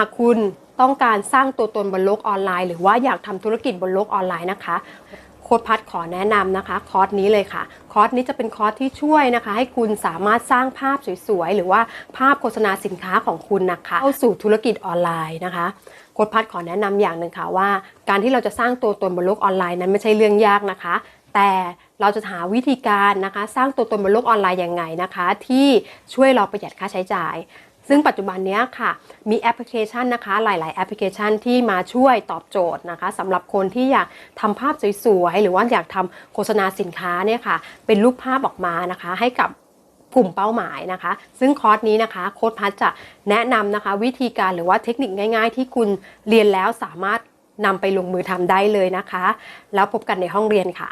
ากคุณต้องการสร้างตัวตนบนโลกออนไลน์ หรือว่าอยากทำธุรกิจบนโลกออนไลน์นะคะโค้ดพัดขอแนะนำนะคะคอร์สนี้เลยค่ะ คอร์สนี้จะเป็นคอร์สที่ช่วยนะคะ ให้คุณสามารถสร้างภาพสวยๆ หรือว่าภาพโฆษณาสินค้าของคุณนะคะเข้าสู่ธุรกิจออนไลน์นะคะโค้ดพัดขอแนะนำอย่างหนึ่งค่ะว่า การที่เราจะสร้างตัวตนบนโลกออนไลน์นั้นไม่ใช่เรื่องยากนะคะ แต่เราจะหาวิธีการนะคะ สร้างตัวตนบนโลกออนไลน์ยังไงนะคะ ที่ช่วยเราประหยัดค่าใช้จ่าย ซึ่งปัจจุบันนี้ค่ะ มีแอปพลิเคชันนะคะ หลาย ๆ แอปพลิเคชันที่มาช่วยตอบโจทย์นะคะสำหรับคนที่อยากทำภาพสวย ๆ หรือว่าอยากทำโฆษณาสินค้าเนี่ยค่ะ เป็นรูปภาพออกมานะคะ ให้กับกลุ่มเป้าหมายนะคะ ซึ่งคอร์สนี้นะคะ โค้ดพัทจะแนะนำนะคะ วิธีการหรือว่าเทคนิคง่าย ๆ ที่คุณเรียนแล้วสามารถนำไปลงมือทำได้เลยนะคะ แล้วพบกันในห้องเรียนค่ะ